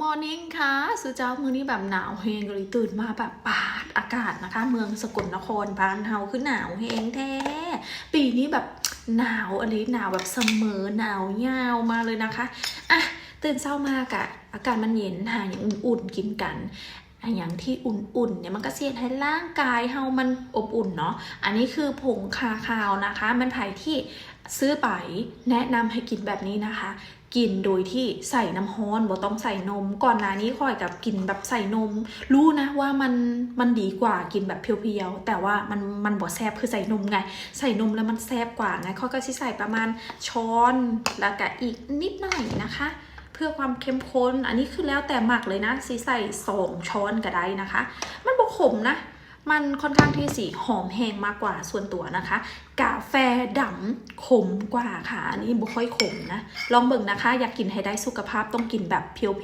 มอร์นิ่งค่ะสุเจ้ามือนี้แบบหนาวเฮงเลยตื่นมาแบบปาดอากาศนะคะ เมืองสกลนครบ้านเฮาคือหนาวเฮงแท้ ปีนี้แบบหนาวอันนี้หนาวแบบเสมอหนาวยาวมาเลยนะคะอะตื่นเช้ามากอะอากาศมันเย็นหาอย่างอุ่นๆกินกัน อะอย่างที่อุ่นๆเนี่ยมันก็เสียให้ร่างกายเฮามันอบอุ่นเนาะอันนี้คือผงคาคาวนะคะ มันไผ่ที่ซื้อไปแนะนำให้กินแบบนี้นะคะ กินโดยที่ใส่น้ำฮ้อนบ่ต้องใส่นม ก่อนหน้านี้ค่อยกับกินแบบใส่นม รู้นะว่ามันมันดีกว่ากินแบบเพียวๆแต่ว่ามันมันบ่แซบคือใส่นมไง ใส่นมแล้วมันแซบกว่าไงค่อยก็สิใส่ประมาณช้อนแล้วก็อีกนิดหน่อยนะคะ เพื่อความเข้มข้น อันนี้คือแล้วแต่หมักเลยนะสีใส่สองช้อนก็ได้นะคะ มันบกขมนะ มันค่อนข้างที่สีหอมแห้งมากกว่าส่วนตัวนะคะ กาแฟดำขมกว่าค่ะ อันนี้บุค่อยขมนะ ลองเบิ่งนะคะ อยากกินให้ได้สุขภาพต้องกินแบบเพียว